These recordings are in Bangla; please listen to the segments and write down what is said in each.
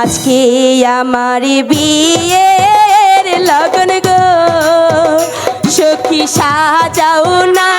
আজকে আমার বিয়ের লগন গো। সখী সাজাও না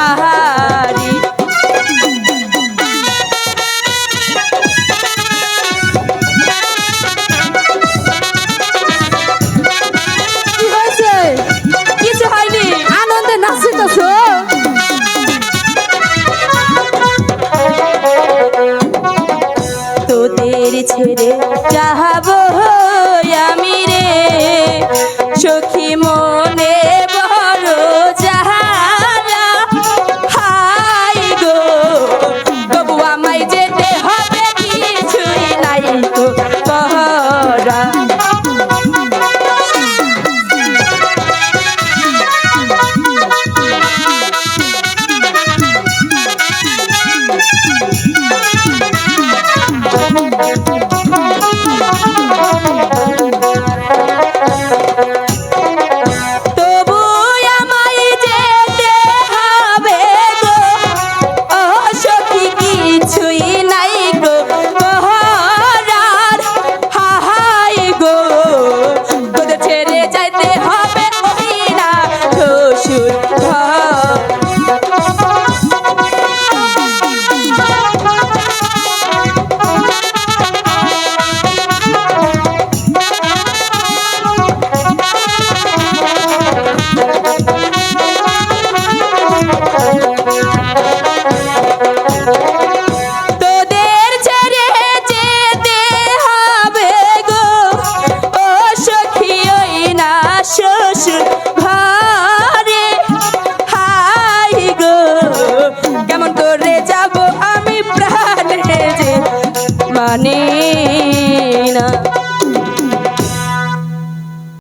বাহারি কিছু হয়নি। আনন্দে নাচিতেছ? তোদের ছেড়ে যাহাবো আমি রে। সখী মোর জানে না